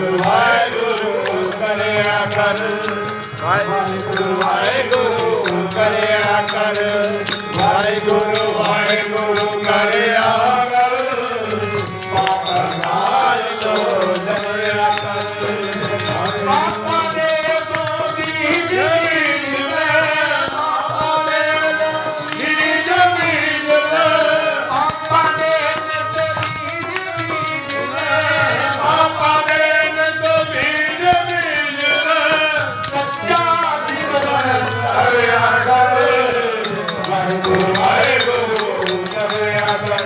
ਵਾਹਿਗੁਰੂ ਕਰਿਆ ਕਰ। ਵਾਹਿਗੁਰੂ ਵਾਹਿਗੁਰੂ ਕਰਿਆ ਕਰ। Hallelujah.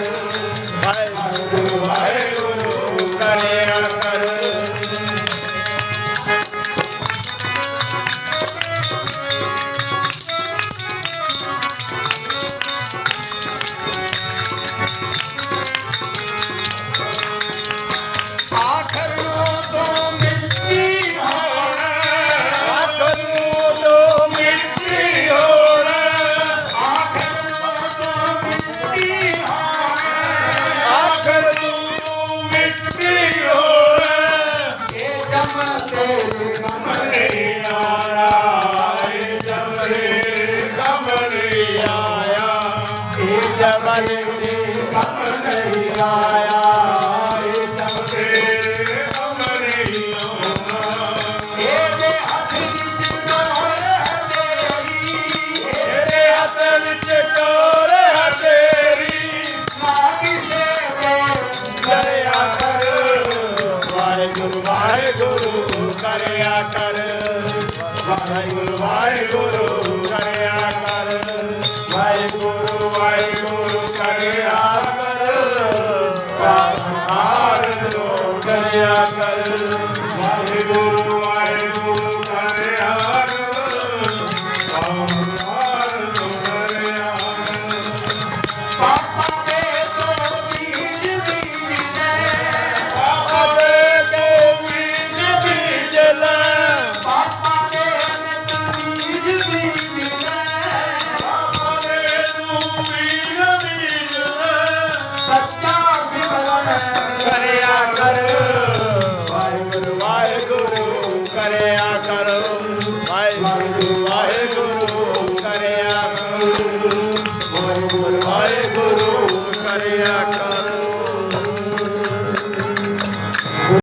ਆਇਆ। ਇਹ ਜਮਨ ਤੇ ਅਮਰ ਨਹੀਂ ਆਇਆ ਇਹ ਜਮ ਤੇ ਅਮਰ ਨਹੀਂ ਆਇਆ ਇਹਦੇ ਹੱਥ ਵਿੱਚ ਕੋਲ ਹੈ ਤੇਰੀ ਇਹਦੇ ਹੱਥ ਵਿੱਚ ਕੋਲ ਹੈ ਤੇਰੀ ਨਾ ਕਿਸੇ ਤੇ ਕਰਿਆ ਕਰ ਵਾਹਿਗੁਰੂ ਵਾਹਿਗੁਰੂ ਕਰਿਆ ਕਰ। ਵਾਹਿਗੁਰੂ Yeah.